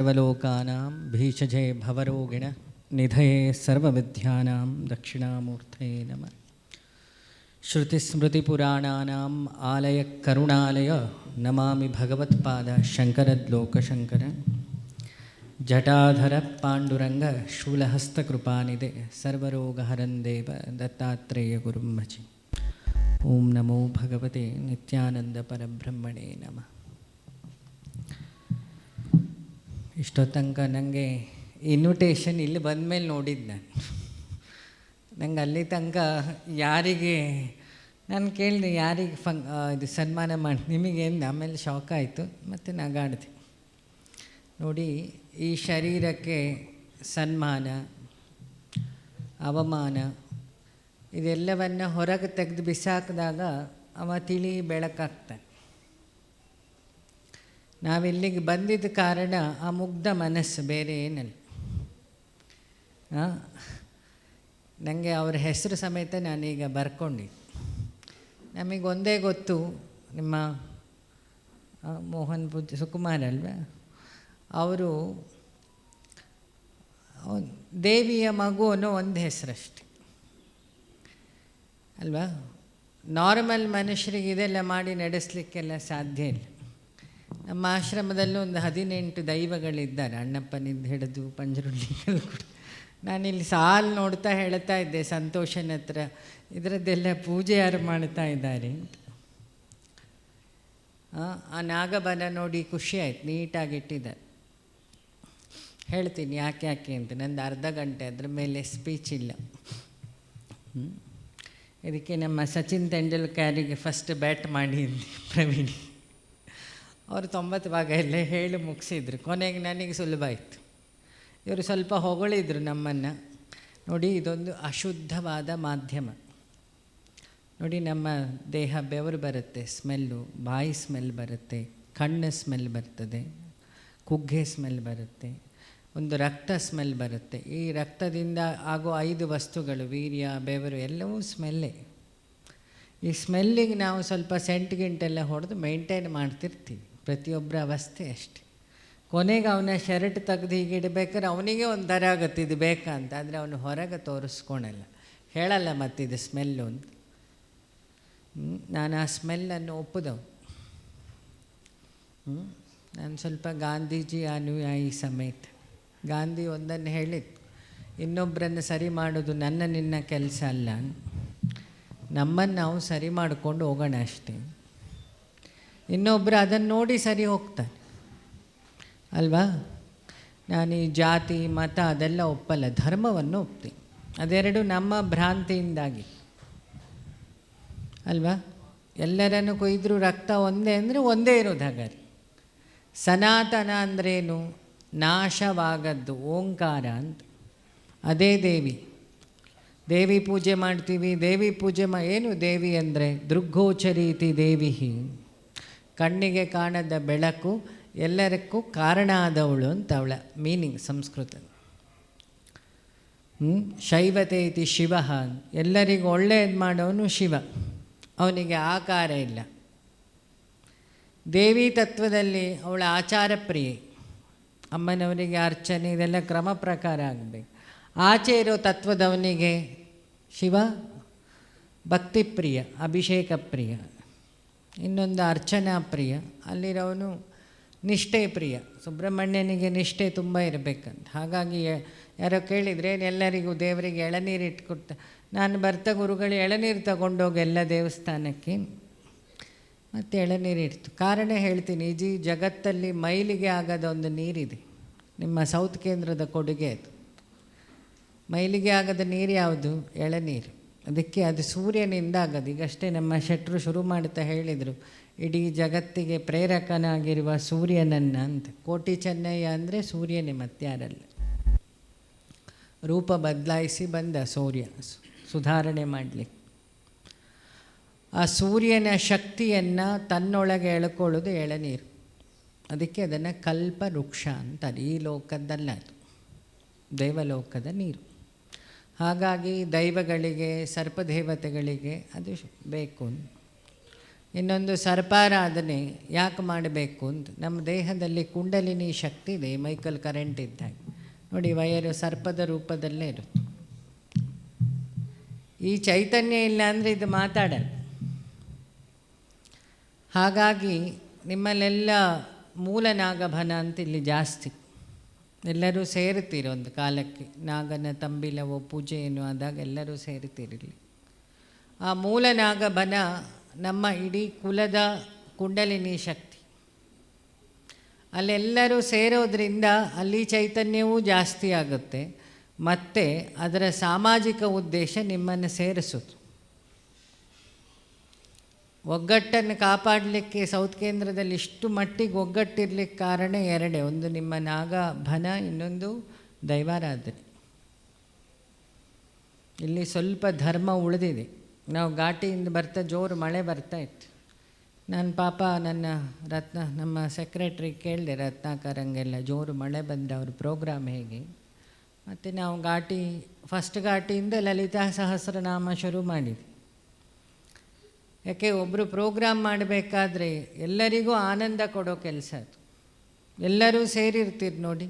सर्वलोकानां भीषजे भवरोगिण निधये सर्वविद्यानां दक्षिणामूर्तये नमः। श्रुतिस्मृतिपुराणानाम् आलयकरुणालय नमामि भगवत्पाद शङ्करद्लोकशङ्कर। जटाधर पाण्डुरङ्ग शूलहस्तकृपानिदे सर्वरोगहरं देव दत्तात्रेयगुरुं भजे ॐ नमो भगवते नित्यानन्दपरब्रह्मणे नमः ಇಷ್ಟೊತ್ತನಕ ನನಗೆ ಇನ್ವಿಟೇಷನ್ ಇಲ್ಲಿ ಬಂದಮೇಲೆ ನೋಡಿದ್ದು ನಾನು. ನಂಗೆ ಅಲ್ಲಿ ತನಕ ಯಾರಿಗೆ, ನಾನು ಕೇಳಿದೆ ಯಾರಿಗೆ ಫಂ ಇದು ಸನ್ಮಾನ ಮಾಡಿ ನಿಮಗೇನು ಆಮೇಲೆ ಶಾಕ್ ಆಯಿತು, ಮತ್ತು ನಗಾಡಿದೆ. ನೋಡಿ, ಈ ಶರೀರಕ್ಕೆ ಸನ್ಮಾನ, ಅವಮಾನ, ಇದೆಲ್ಲವನ್ನು ಹೊರಗೆ ತೆಗೆದು ಬಿಸಾಕಿದಾಗ ಅವ ತಿಳಿ ಬೆಳಕಾಗ್ತಾನೆ. ನಾವಿಲ್ಲಿಗೆ ಬಂದಿದ್ದ ಕಾರಣ ಆ ಮುಗ್ಧ ಮನಸ್ಸು ಬೇರೆ ಏನಲ್ಲ. ನನಗೆ ಅವ್ರ ಹೆಸರು ಸಮೇತ ನಾನೀಗ ಬರ್ಕೊಂಡು ನಮಗೆ ಒಂದೇ ಗೊತ್ತು, ನಿಮ್ಮ ಮೋಹನ್ ಬುದ್ಧ ಸುಕುಮಾರ್ ಅಲ್ವಾ? ಅವರು ದೇವಿಯ ಮಗು ಅನ್ನೋ ಒಂದು ಹೆಸರಷ್ಟೆ. ಅಲ್ವಾ? ನಾರ್ಮಲ್ ಮನುಷ್ಯರಿಗೆ ಇದೆಲ್ಲ ಮಾಡಿ ನಡೆಸಲಿಕ್ಕೆಲ್ಲ ಸಾಧ್ಯ ಇಲ್ಲ. ನಮ್ಮ ಆಶ್ರಮದಲ್ಲೂ ಒಂದು ಹದಿನೆಂಟು ದೈವಗಳಿದ್ದಾರೆ. ಅಣ್ಣಪ್ಪನಿಂದ ಹಿಡಿದು ಪಂಜರುಳ್ಳಿಗಳು ಕೂಡ. ನಾನಿಲ್ಲಿ ಸಾಲು ನೋಡ್ತಾ ಹೇಳ್ತಾ ಇದ್ದೆ ಸಂತೋಷನ ಹತ್ರ. ಇದರದ್ದೆಲ್ಲ ಪೂಜೆ ಯಾರು ಮಾಡ್ತಾ ಇದ್ದಾರೆ ಆ, ನಾಗಬಲ ನೋಡಿ ಖುಷಿ ಆಯ್ತು ನೀಟಾಗಿ ಇಟ್ಟಿದ್ದಾರೆ. ಹೇಳ್ತೀನಿ ಯಾಕೆ ಯಾಕೆ ಅಂತ. ನಂದು ಅರ್ಧ ಗಂಟೆ ಅದ್ರ ಮೇಲೆ ಸ್ಪೀಚ್ ಇಲ್ಲ. ಇದಕ್ಕೆ ನಮ್ಮ ಸಚಿನ್ ತೆಂಡೂಲ್ಕರಿಗೆ ಫಸ್ಟ್ ಬ್ಯಾಟ್ ಮಾಡಿ ಪ್ರವೀಣ್. ಅವರು ತೊಂಬತ್ತು ಭಾಗ ಎಲ್ಲ ಹೇಳಿ ಮುಗಿಸಿದ್ರು. ಕೊನೆಗೆ ನನಗೆ ಸುಲಭ ಆಯಿತು. ಇವರು ಸ್ವಲ್ಪ ಹೊಗಳಿದ್ರು ನಮ್ಮನ್ನು. ನೋಡಿ, ಇದೊಂದು ಅಶುದ್ಧವಾದ ಮಾಧ್ಯಮ. ನೋಡಿ, ನಮ್ಮ ದೇಹ ಬೆವರು ಬರುತ್ತೆ, ಸ್ಮೆಲ್ಲು, ಬಾಯಿ ಸ್ಮೆಲ್ ಬರುತ್ತೆ, ಕಣ್ಣು ಸ್ಮೆಲ್ ಬರ್ತದೆ, ಕುಗ್ಗೆ ಸ್ಮೆಲ್ ಬರುತ್ತೆ, ಒಂದು ರಕ್ತ ಸ್ಮೆಲ್ ಬರುತ್ತೆ. ಈ ರಕ್ತದಿಂದ ಆಗೋ ಐದು ವಸ್ತುಗಳು, ವೀರ್ಯ, ಬೆವರು, ಎಲ್ಲವೂ ಸ್ಮೆಲ್ಲೇ. ಈ ಸ್ಮೆಲ್ಲಿಗೆ ನಾವು ಸ್ವಲ್ಪ ಸೆಂಟ್ ಗಿಂಟೆಲ್ಲ ಹೊಡೆದು ಮೇಂಟೈನ್ ಮಾಡ್ತಿರ್ತೀವಿ. ಪ್ರತಿಯೊಬ್ಬರ ಅವಸ್ಥೆ ಅಷ್ಟೆ. ಕೊನೆಗೆ ಅವನ ಶರ್ಟ್ ತೆಗೆದು ಹೀಗೆ ಇಡಬೇಕಾದ್ರೆ ಅವನಿಗೆ ಒಂಥರ ಆಗುತ್ತೆ, ಇದು ಬೇಕಾ ಅಂತ. ಆದರೆ ಅವನು ಹೊರಗೆ ತೋರಿಸ್ಕೊಳಲ್ಲ. ಹೇಳಲ್ಲ ಮತ್ತಿದು ಸ್ಮೆಲ್ಲು ಅಂತ. ನಾನು ಆ ಸ್ಮೆಲ್ಲನ್ನು ಒಪ್ಪಿದವು ನಾನು ಸ್ವಲ್ಪ ಗಾಂಧೀಜಿ ಅನುಯಾಯಿ ಸಮೇತ. ಗಾಂಧಿ ಒಂದನ್ನು ಹೇಳಿತ್ತು ಇನ್ನೊಬ್ಬರನ್ನು ಸರಿ ಮಾಡೋದು ನನ್ನ ನಿನ್ನ ಕೆಲಸ ಅಲ್ಲ. ನಮ್ಮನ್ನು ನಾವು ಸರಿ ಮಾಡಿಕೊಂಡು ಹೋಗೋಣ ಅಷ್ಟೇ. ಇನ್ನೊಬ್ಬರು ಅದನ್ನು ನೋಡಿ ಸರಿ ಹೋಗ್ತಾರೆ. ಅಲ್ವಾ? ನಾನು ಈ ಜಾತಿ, ಮತ ಅದೆಲ್ಲ ಒಪ್ಪಲ್ಲ, ಧರ್ಮವನ್ನು ಒಪ್ತೀನಿ. ಅದೆರಡು ನಮ್ಮ ಭ್ರಾಂತಿಯಿಂದಾಗಿ. ಅಲ್ವಾ? ಎಲ್ಲರನ್ನು ಕೊಯ್ದರು ರಕ್ತ ಒಂದೇ ಅಂದರೆ ಒಂದೇ ಇರೋದು ಹಾಗಾದ್ರೆ. ಸನಾತನ ಅಂದ್ರೇನು? ನಾಶವಾಗದ್ದು ಓಂಕಾರ ಅಂತ. ಅದೇ ದೇವಿ. ದೇವಿ ಪೂಜೆ ಮಾಡ್ತೀವಿ, ದೇವಿ ಪೂಜೆ ಮಾ ಏನು ದೇವಿ ಅಂದರೆ? ದೃಗ್ಗೋಚರೀತಿ ದೇವಿ ಕಣ್ಣಿಗೆ ಕಾಣದ ಬೆಳಕು ಎಲ್ಲರಕ್ಕೂ ಕಾರಣ ಆದವಳು ಅಂತ ಅವಳ ಮೀನಿಂಗ್ ಸಂಸ್ಕೃತ. ಶೈವತೆ ಇತಿ ಶಿವ ಎಲ್ಲರಿಗೂ ಒಳ್ಳೆಯದು ಮಾಡೋನು ಶಿವ. ಅವನಿಗೆ ಆಕಾರ ಇಲ್ಲ. ದೇವಿ ತತ್ವದಲ್ಲಿ ಅವಳ ಆಚಾರ ಪ್ರಿಯೆ ಅಮ್ಮನವರಿಗೆ ಅರ್ಚನೆ, ಇದೆಲ್ಲ ಕ್ರಮ ಪ್ರಕಾರ ಆಗಬೇಕು. ಆಚೆ ಇರೋ ತತ್ವದವನಿಗೆ ಶಿವ ಭಕ್ತಿ ಪ್ರಿಯ ಅಭಿಷೇಕ ಪ್ರಿಯ ಇನ್ನೊಂದು ಅರ್ಚನಾ ಪ್ರಿಯ. ಅಲ್ಲಿರೋನು ನಿಷ್ಠೆ ಪ್ರಿಯ. ಸುಬ್ರಹ್ಮಣ್ಯನಿಗೆ ನಿಷ್ಠೆ ತುಂಬ ಇರಬೇಕಂತ. ಹಾಗಾಗಿ ಯಾರೋ ಕೇಳಿದರೆ, ಎಲ್ಲರಿಗೂ ದೇವರಿಗೆ ಎಳನೀರು ಇಟ್ಕೊಡ್ತ, ನಾನು ಬರ್ತ ಗುರುಗಳು, ಎಳನೀರು ತಗೊಂಡೋಗಿ ಎಲ್ಲ ದೇವಸ್ಥಾನಕ್ಕೆ. ಮತ್ತು ಎಳನೀರು ಇಡ್ತು. ಕಾರಣ ಹೇಳ್ತೀನಿ ಈ ಜಗತ್ತಲ್ಲಿ ಮೈಲಿಗೆ ಆಗದ ಒಂದು ನೀರಿದೆ. ನಿಮ್ಮ ಸೌತ್ ಕೇಂದ್ರದ ಕೊಡುಗೆ ಅದು. ಮೈಲಿಗೆ ಆಗದ ನೀರು ಯಾವುದು? ಎಳನೀರು. ಅದಕ್ಕೆ ಅದು ಸೂರ್ಯನಿಂದ ಆಗೋದು. ಈಗಷ್ಟೇ ನಮ್ಮ ಶೆಟ್ಟರು ಶುರು ಮಾಡ್ತಾ ಹೇಳಿದರು, ಇಡೀ ಜಗತ್ತಿಗೆ ಪ್ರೇರಕನಾಗಿರುವ ಸೂರ್ಯನನ್ನು ಅಂತ. ಕೋಟಿ ಚೆನ್ನಯ್ಯ ಅಂದರೆ ಸೂರ್ಯನೇ ಮತ್ತಾರಲ್ಲ ರೂಪ ಬದಲಾಯಿಸಿ ಬಂದ ಸೂರ್ಯ, ಸುಧಾರಣೆ ಮಾಡಲಿಕ್ಕೆ. ಆ ಸೂರ್ಯನ ಶಕ್ತಿಯನ್ನು ತನ್ನೊಳಗೆ ಎಳ್ಕೊಳ್ಳೋದು ಎಳನೀರು. ಅದಕ್ಕೆ ಅದನ್ನು ಕಲ್ಪ ವೃಕ್ಷ ಅಂತಾರೆ. ಈ ಲೋಕದ್ದಲ್ಲ ಅದು. ದೇವಲೋಕದ ನೀರು. ಹಾಗಾಗಿ ದೈವಗಳಿಗೆ, ಸರ್ಪದೇವತೆಗಳಿಗೆ ಅದು ಬೇಕು ಇನ್ನೊಂದು ಸರ್ಪಾರಾಧನೆ ಯಾಕೆ ಮಾಡಬೇಕು ಅಂತ. ನಮ್ಮ ದೇಹದಲ್ಲಿ ಕುಂಡಲಿನಿ ಶಕ್ತಿ ಇದೆ, ಮೈಕಲ್ ಕರೆಂಟ್ ಇದ್ದಾಗ. ನೋಡಿ, ವಯರು ಸರ್ಪದ ರೂಪದಲ್ಲೇ ಇರುತ್ತೆ. ಈ ಚೈತನ್ಯ ಇಲ್ಲ ಅಂದರೆ ಇದು ಮಾತಾಡಲ್ಲ. ಹಾಗಾಗಿ ನಿಮ್ಮಲ್ಲೆಲ್ಲ ಮೂಲ ನಾಗಭನ ಅಂತ ಇಲ್ಲಿ ಜಾಸ್ತಿ. ಎಲ್ಲರೂ ಸೇರ್ತೀರಿ ಒಂದು ಕಾಲಕ್ಕೆ. ನಾಗನ ತಂಬಿಲವೋ ಪೂಜೆ ಏನು ಆದಾಗ ಎಲ್ಲರೂ ಸೇರುತ್ತಿರಲಿ ಆ ಮೂಲ ನಾಗಬನ ನಮ್ಮ ಇಡೀ ಕುಲದ ಕುಂಡಲಿನಿ ಶಕ್ತಿ. ಅಲ್ಲೆಲ್ಲರೂ ಸೇರೋದ್ರಿಂದ ಅಲ್ಲಿ ಚೈತನ್ಯವೂ ಜಾಸ್ತಿ ಆಗುತ್ತೆ. ಮತ್ತು ಅದರ ಸಾಮಾಜಿಕ ಉದ್ದೇಶ ನಿಮ್ಮನ್ನು ಸೇರಿಸೋದು ಒಗ್ಗಟ್ಟನ್ನು ಕಾಪಾಡಲಿಕ್ಕೆ ಸೌತ್ ಕೇಂದ್ರದಲ್ಲಿ ಇಷ್ಟು ಮಟ್ಟಿಗೆ ಒಗ್ಗಟ್ಟಿರಲಿಕ್ಕೆ ಕಾರಣ ಎರಡೇ. ಒಂದು ನಿಮ್ಮ ನಾಗ ಭನ, ಇನ್ನೊಂದು ದೈವಾರಾಧನೆ. ಇಲ್ಲಿ ಸ್ವಲ್ಪ ಧರ್ಮ ಉಳಿದಿದೆ. ನಾವು ಘಾಟಿಯಿಂದ ಬರ್ತಾ ಜೋರು ಮಳೆ ಬರ್ತಾ ಇತ್ತು. ನನ್ನ ಪಾಪ ನನ್ನ ರತ್ನ, ನಮ್ಮ ಸೆಕ್ರೆಟ್ರಿ ಕೇಳಿದೆ, ರತ್ನಾಕರಂಗೆಲ್ಲ ಜೋರು ಮಳೆ ಬಂದರೆ ಅವ್ರ ಪ್ರೋಗ್ರಾಮ್ ಹೇಗೆ? ಮತ್ತು ನಾವು ಘಾಟಿ ಫಸ್ಟ್ ಘಾಟಿಯಿಂದ ಲಲಿತಾ ಸಹಸ್ರನಾಮ ಶುರು ಮಾಡಿದ್ವಿ. ಯಾಕೆ ಒಬ್ಬರು ಪ್ರೋಗ್ರಾಮ್ ಮಾಡಬೇಕಾದ್ರೆ ಎಲ್ಲರಿಗೂ ಆನಂದ ಕೊಡೋ ಕೆಲಸ ಅದು. ಎಲ್ಲರೂ ಸೇರಿರ್ತೀರಿ ನೋಡಿ.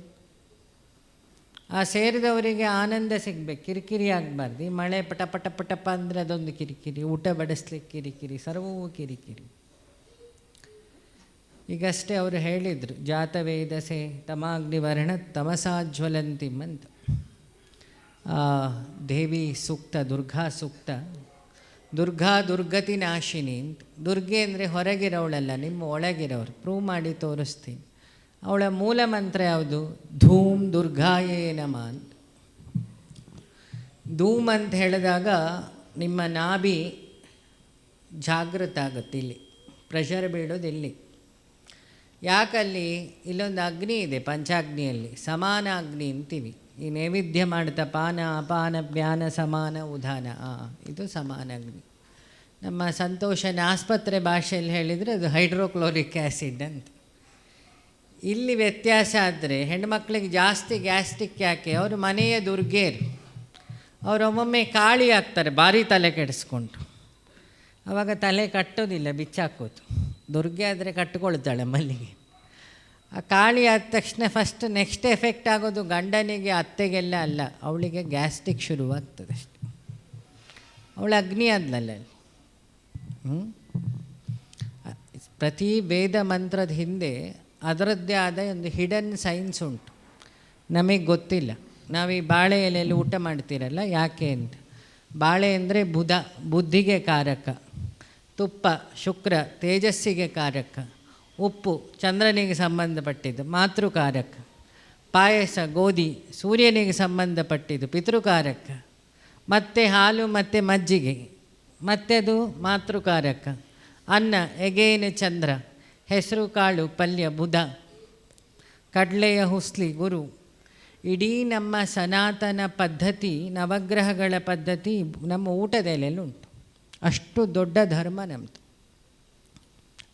ಆ ಸೇರಿದವರಿಗೆ ಆನಂದ ಸಿಗಬೇಕು. ಕಿರಿಕಿರಿ ಆಗಬಾರ್ದು. ಈ ಮಳೆ ಪಟ ಪಟ ಪಟಪ ಅಂದರೆ ಅದೊಂದು ಕಿರಿಕಿರಿ. ಊಟ ಬಡಿಸ್ಲಿಕ್ಕೆ ಕಿರಿಕಿರಿ. ಸರ್ವವೂ ಕಿರಿಕಿರಿ. ಈಗಷ್ಟೇ ಅವರು ಹೇಳಿದರು ಜಾತವೇದಸೆ ತಮಾಗ್ನಿವರ್ಣ ತಮಸಾಜ್ವಲಂತಿಮ್ ಅಂತ. ದೇವಿ ಸೂಕ್ತ, ದುರ್ಗಾ ಸೂಕ್ತ. ದುರ್ಗಾ ದುರ್ಗತಿ ನಾಶಿನಿ ಅಂತ. ದುರ್ಗೆ ಅಂದರೆ ಹೊರಗಿರೋಳಲ್ಲ, ನಿಮ್ಮ ಒಳಗಿರೋರು. ಪ್ರೂವ್ ಮಾಡಿ ತೋರಿಸ್ತೀನಿ. ಅವಳ ಮೂಲ ಮಂತ್ರ ಯಾವುದು? ಧೂಮ್ ದುರ್ಗಾಯೇ ನಮ ಅಂತ. ಧೂಮ್ ಅಂತ ಹೇಳಿದಾಗ ನಿಮ್ಮ ನಾಭಿ ಜಾಗೃತ ಆಗುತ್ತೆ ಇಲ್ಲಿ. ಪ್ರೆಷರ್ ಬೀಳೋದು ಇಲ್ಲಿ. ಯಾಕಲ್ಲಿ? ಇಲ್ಲೊಂದು ಅಗ್ನಿ ಇದೆ, ಪಂಚಾಗ್ನಿಯಲ್ಲಿ. ಸಮಾನ ಅಗ್ನಿ ಅಂತೀವಿ. ಈ ನೈವೇದ್ಯ ಮಾಡ್ತಾ ಪಾನ, ಅಪಾನ, ಜ್ಞಾನ, ಸಮಾನ, ಉದಾನ. ಇದು ಸಮಾನ ಅಗ್ನಿ. ನಮ್ಮ ಸಂತೋಷನ ಆಸ್ಪತ್ರೆ ಭಾಷೆಯಲ್ಲಿ ಹೇಳಿದರೆ ಅದು ಹೈಡ್ರೋಕ್ಲೋರಿಕ್ ಆ್ಯಸಿಡ್ ಅಂತ. ಇಲ್ಲಿ ವ್ಯತ್ಯಾಸ ಆದರೆ ಹೆಣ್ಮಕ್ಳಿಗೆ ಜಾಸ್ತಿ ಗ್ಯಾಸ್ಟಿಕ್ ಯಾಕೆ? ಅವರು ಮನೆಯ ದುರ್ಗೇರು ಅವರು ಒಮ್ಮೊಮ್ಮೆ ಕಾಳಿ ಆಗ್ತಾರೆ, ಭಾರಿ ತಲೆ ಕೆಡಿಸ್ಕೊಂಡು. ಆವಾಗ ತಲೆ ಕಟ್ಟೋದಿಲ್ಲ, ಬಿಚ್ಚಾಕೋದು. ದುರ್ಗೆ ಆದರೆ ಕಟ್ಕೊಳ್ತಾಳೆ ಮಲ್ಲಿಗೆ. ಆ ಕಾಳಿ ಆದ ತಕ್ಷಣ ಫಸ್ಟ್ ನೆಕ್ಸ್ಟ್ ಎಫೆಕ್ಟ್ ಆಗೋದು ಗಂಡನಿಗೆ, ಅತ್ತೆಗೆಲ್ಲ ಅಲ್ಲ. ಅವಳಿಗೆ ಗ್ಯಾಸ್ಟಿಕ್ ಶುರುವಾಗ್ತದೆ ಅಷ್ಟೆ. ಅವಳು ಅಗ್ನಿ ಆದ್ಲಲ್ಲ ಹ್ಮ್? ಪ್ರತಿ ವೇದ ಮಂತ್ರದ ಹಿಂದೆ ಅದರದ್ದೇ ಆದ ಒಂದು ಹಿಡನ್ ಸೈನ್ಸ್ ಉಂಟು. ನಮಗೆ ಗೊತ್ತಿಲ್ಲ. ನಾವು ಈ ಬಾಳೆ ಎಲೆಯಲ್ಲಿ ಊಟ ಮಾಡ್ತೀರಲ್ಲ, ಯಾಕೆ ಅಂತ. ಬಾಳೆ ಅಂದರೆ ಬುಧ, ಬುದ್ಧಿಗೆ ಕಾರಕ. ತುಪ್ಪ, ಶುಕ್ರ, ತೇಜಸ್ಸಿಗೆ ಕಾರಕ. ಉಪ್ಪು, ಚಂದ್ರನಿಗೆ ಸಂಬಂಧಪಟ್ಟಿದ್ದು, ಮಾತೃಕಾರಕ. ಪಾಯಸ, ಗೋಧಿ, ಸೂರ್ಯನಿಗೆ ಸಂಬಂಧಪಟ್ಟಿದ್ದು, ಪಿತೃಕಾರಕ. ಮತ್ತು ಹಾಲು, ಮತ್ತು ಮಜ್ಜಿಗೆ. ಮತ್ತೆ ಅದು ಮಾತೃಕಾರಕ. ಅನ್ನ, ಎಗೇನು, ಚಂದ್ರ. ಹೆಸರು, ಕಾಳು, ಪಲ್ಯ, ಬುಧ. ಕಡಲೆಯ ಹುಸ್ಲಿ, ಗುರು. ಇಡೀ ನಮ್ಮ ಸನಾತನ ಪದ್ಧತಿ, ನವಗ್ರಹಗಳ ಪದ್ಧತಿ ನಮ್ಮ ಊಟದಲ್ಲೆಲ್ಲ ಉಂಟು. ಅಷ್ಟು ದೊಡ್ಡ ಧರ್ಮ ನಮ್ಮದು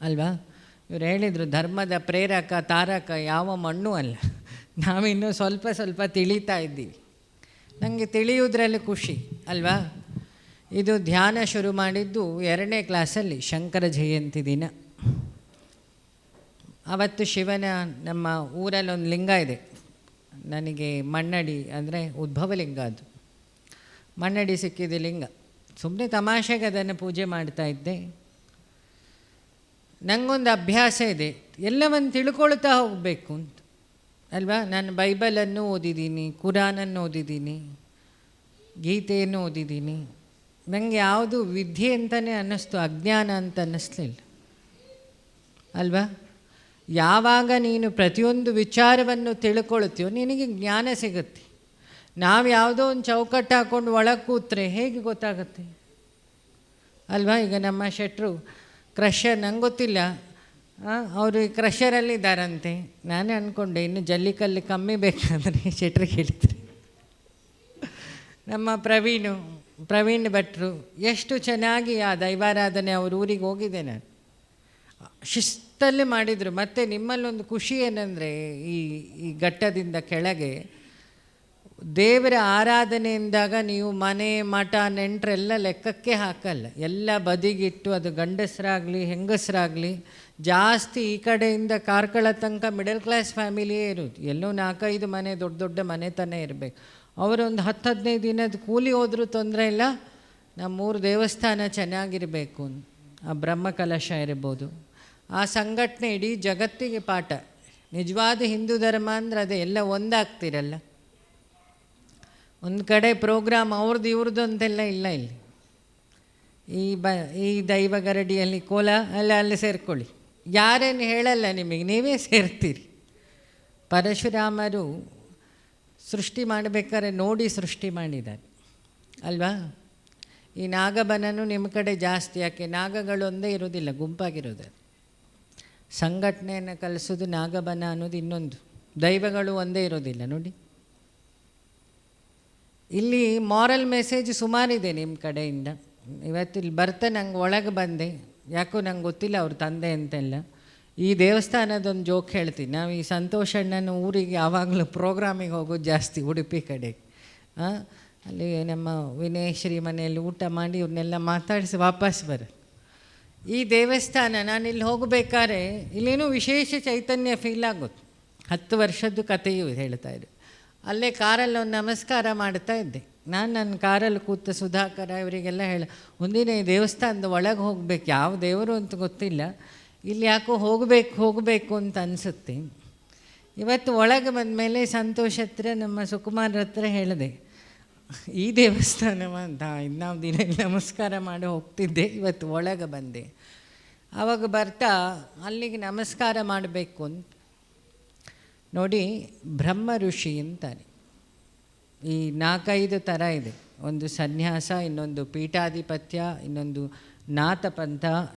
ಅಲ್ವಾ? ಇವ್ರು ಹೇಳಿದರು, ಧರ್ಮದ ಪ್ರೇರಕ, ತಾರಕ ಯಾವ ಮಣ್ಣು ಅಲ್ಲ. ನಾವಿನ್ನೂ ಸ್ವಲ್ಪ ಸ್ವಲ್ಪ ತಿಳಿತಾ ಇದ್ದೀವಿ. ನನಗೆ ತಿಳಿಯುವುದರಲ್ಲಿ ಖುಷಿ, ಅಲ್ವಾ? ಇದು ಧ್ಯಾನ ಶುರು ಮಾಡಿದ್ದು ಎರಡನೇ ಕ್ಲಾಸಲ್ಲಿ, ಶಂಕರ ಜಯಂತಿ ದಿನ. ಅವತ್ತು ಶಿವನ ನಮ್ಮ ಊರಲ್ಲಿ ಒಂದು ಲಿಂಗ ಇದೆ. ನನಗೆ ಮಣ್ಣಡಿ ಅಂದರೆ ಉದ್ಭವ ಲಿಂಗ ಅದು. ಮಣ್ಣಡಿ ಸಿಕ್ಕಿದೆ ಲಿಂಗ. ಸುಮ್ಮನೆ ತಮಾಷೆಗೆ ಅದನ್ನು ಪೂಜೆ ಮಾಡ್ತಾ ಇದ್ದೆ. ನನಗೊಂದು ಅಭ್ಯಾಸ ಇದೆ. ಎಲ್ಲವನ್ನು ತಿಳ್ಕೊಳ್ತಾ ಹೋಗಬೇಕು ಅಂತ. ಅಲ್ವಾ? ನಾನು ಬೈಬಲನ್ನು ಓದಿದ್ದೀನಿ, ಕುರಾನನ್ನು ಓದಿದ್ದೀನಿ, ಗೀತೆಯನ್ನು ಓದಿದ್ದೀನಿ. ನನಗೆ ಯಾವುದು ವಿದ್ಯೆ ಅಂತಲೇ ಅನ್ನಿಸ್ತು, ಅಜ್ಞಾನ ಅಂತ ಅನ್ನಿಸ್ಲಿಲ್ಲ. ಅಲ್ವಾ? ಯಾವಾಗ ನೀನು ಪ್ರತಿಯೊಂದು ವಿಚಾರವನ್ನು ತಿಳ್ಕೊಳ್ತೀಯೋ, ನಿನಗೆ ಜ್ಞಾನ ಸಿಗುತ್ತೆ. ನಾವು ಯಾವುದೋ ಒಂದು ಚೌಕಟ್ಟು ಹಾಕ್ಕೊಂಡು ಒಳಗೆ ಕೂತ್ರೆ ಹೇಗೆ ಗೊತ್ತಾಗುತ್ತೆ? ಅಲ್ವಾ? ಈಗ ನಮ್ಮ ಶೆಟ್ರು ಕ್ರಷರ್, ನಂಗೆ ಗೊತ್ತಿಲ್ಲ. ಅವರು ಕ್ರಷರಲ್ಲಿ ಇದ್ದಾರಂತೆ. ನಾನೇ ಅಂದ್ಕೊಂಡೆ ಇನ್ನು ಜಲ್ಲಿಕಲ್ಲಿ ಕಮ್ಮಿ ಬೇಕಾದರೆ ಶೆಟ್ರಿಗೆ ಹೇಳ್ತಾರೆ ನಮ್ಮ ಪ್ರವೀಣು, ಪ್ರವೀಣ್ ಭಟ್ರು, ಎಷ್ಟು ಚೆನ್ನಾಗಿ ಆ ದೈವಾರಾಧನೆ ಅವ್ರ ಊರಿಗೆ ಹೋಗಿದ್ದೆ ನಾನು. ಶಿಸ್ತಲ್ಲಿ ಮಾಡಿದರು. ಮತ್ತು ನಿಮ್ಮಲ್ಲೊಂದು ಖುಷಿ ಏನಂದರೆ, ಈ ಈ ಘಟ್ಟದಿಂದ ಕೆಳಗೆ ದೇವರ ಆರಾಧನೆ ಎಂದಾಗ ನೀವು ಮನೆ, ಮಠ, ನೆಂಟರೆಲ್ಲ ಲೆಕ್ಕಕ್ಕೆ ಹಾಕಲ್ಲ. ಎಲ್ಲ ಬದಿಗಿಟ್ಟು ಅದು ಗಂಡಸರಾಗಲಿ, ಹೆಂಗಸರಾಗಲಿ, ಜಾಸ್ತಿ ಈ ಕಡೆಯಿಂದ ಕಾರ್ಕಳ ತನಕ ಮಿಡಲ್ ಕ್ಲಾಸ್ ಫ್ಯಾಮಿಲಿಯೇ ಇರೋದು. ಎಲ್ಲೋ ನಾಲ್ಕೈದು ಮನೆ, ದೊಡ್ಡ ದೊಡ್ಡ ಮನೆ ತಾನೇ ಇರಬೇಕು. ಅವರೊಂದು ಹತ್ತು, ಹದಿನೈದು ದಿನದ ಕೂಲಿ ಹೋದರೂ ತೊಂದರೆ ಇಲ್ಲ. ನಮ್ಮೂರು ದೇವಸ್ಥಾನ ಚೆನ್ನಾಗಿರಬೇಕು. ಆ ಬ್ರಹ್ಮಕಲಶ ಇರ್ಬೋದು. ಆ ಸಂಘಟನೆ ಇಡೀ ಜಗತ್ತಿಗೆ ಪಾಠ. ನಿಜವಾದ ಹಿಂದೂ ಧರ್ಮ ಅಂದರೆ ಅದೇ ಎಲ್ಲ ಒಂದಾಗ್ತಿರಲ್ಲ. ಒಂದು ಕಡೆ ಪ್ರೋಗ್ರಾಮ್ ಅವ್ರದ್ದು ಇವ್ರದ್ದು ಅಂತೆಲ್ಲ ಇಲ್ಲ ಇಲ್ಲಿ. ಈ ಬ, ಈ ದೈವ ಗರಡಿಯಲ್ಲಿ ಕೋಲ, ಅಲ್ಲ, ಅಲ್ಲಿ ಸೇರ್ಕೊಳ್ಳಿ. ಯಾರೇನು ಹೇಳಲ್ಲ ನಿಮಗೆ, ನೀವೇ ಸೇರ್ತೀರಿ. ಪರಶುರಾಮರು ಸೃಷ್ಟಿ ಮಾಡಬೇಕಾದ್ರೆ ನೋಡಿ ಸೃಷ್ಟಿ ಮಾಡಿದ್ದಾರೆ. ಅಲ್ವಾ? ಈ ನಾಗಬನನು ನಿಮ್ಮ ಕಡೆ ಜಾಸ್ತಿ, ಯಾಕೆ ನಾಗಗಳು ಒಂದೇ ಇರೋದಿಲ್ಲ ಗುಂಪಾಗಿರೋದು ಸಂಘಟನೆಯನ್ನು ಕಲಿಸೋದು ನಾಗಬನ ಅನ್ನೋದು ಇನ್ನೊಂದು. ದೈವಗಳು ಒಂದೇ ಇರೋದಿಲ್ಲ ನೋಡಿ. ಇಲ್ಲಿ ಮಾರಲ್ ಮೆಸೇಜ್ ಸುಮಾರಿದೆ ನಿಮ್ಮ ಕಡೆಯಿಂದ. ಇವತ್ತು ಇಲ್ಲಿ ಬರ್ತಾ ನಂಗೆ ಒಳಗೆ ಬಂದೆ. ಯಾಕೋ ನಂಗೆ ಗೊತ್ತಿಲ್ಲ ಅವ್ರ ತಂದೆ ಅಂತೆಲ್ಲ. ಈ ದೇವಸ್ಥಾನದೊಂದು ಜೋಕ್ ಹೇಳ್ತೀನಿ. ನಾವು ಈ ಸಂತೋಷಣ್ಣನ ಊರಿಗೆ ಯಾವಾಗಲೂ ಪ್ರೋಗ್ರಾಮಿಗೆ ಹೋಗೋದು ಜಾಸ್ತಿ ಉಡುಪಿ ಕಡೆ. ಅಲ್ಲಿ ನಮ್ಮ ವಿನಯ್ ಶ್ರೀ ಮನೆಯಲ್ಲಿ ಊಟ ಮಾಡಿ ಇವ್ರನ್ನೆಲ್ಲ ಮಾತಾಡಿಸಿ ವಾಪಸ್ ಬರ. ಈ ದೇವಸ್ಥಾನ ನಾನು ಇಲ್ಲಿ ಹೋಗಬೇಕಾದ್ರೆ ಇಲ್ಲೇನೂ ವಿಶೇಷ ಚೈತನ್ಯ ಫೀಲ್ ಆಗುತ್ತೆ ಹತ್ತು ವರ್ಷದ್ದು ಕಥೆಯು ಹೇಳ್ತಾ ಇದ್ರು. ಅಲ್ಲೇ ಕಾರಲ್ಲಿ ಒಂದು ನಮಸ್ಕಾರ ಮಾಡ್ತಾ ಇದ್ದೆ. ನಾನು ನನ್ನ ಕಾರಲ್ಲಿ ಕೂತ ಸುಧಾಕರ ಇವರಿಗೆಲ್ಲ ಹೇಳ ಒಂದಿನ ಈ ದೇವಸ್ಥಾನದ ಒಳಗೆ ಹೋಗ್ಬೇಕು. ಯಾವ ದೇವರು ಅಂತ ಗೊತ್ತಿಲ್ಲ. ಇಲ್ಲಿ ಯಾಕೋ ಹೋಗಬೇಕು ಹೋಗಬೇಕು ಅಂತ ಅನಿಸುತ್ತೆ. ಇವತ್ತು ಒಳಗೆ ಬಂದಮೇಲೆ ಸಂತೋಷ್ ಹತ್ರ ನಮ್ಮ ಸುಕುಮಾರ್ ಹತ್ರ ಹೇಳಿದೆ, ಈ ದೇವಸ್ಥಾನವ ಅಂತ ನಾವು ದಿನ ನಮಸ್ಕಾರ ಮಾಡಿ ಹೋಗ್ತಿದ್ದೆ, ಇವತ್ತು ಒಳಗೆ ಬಂದೆ. ಆವಾಗ ಬರ್ತಾ ಅಲ್ಲಿಗೆ ನಮಸ್ಕಾರ ಮಾಡಬೇಕು ಅಂತ. ನೋಡಿ ಬ್ರಹ್ಮ ಋಷಿ ಅಂತಾನೆ ಈ ನಾಲ್ಕೈದು ಥರ ಇದೆ. ಒಂದು ಸನ್ಯಾಸ ಇನ್ನೊಂದು ಪೀಠಾಧಿಪತ್ಯ ಇನ್ನೊಂದು ನಾಥಪಂಥ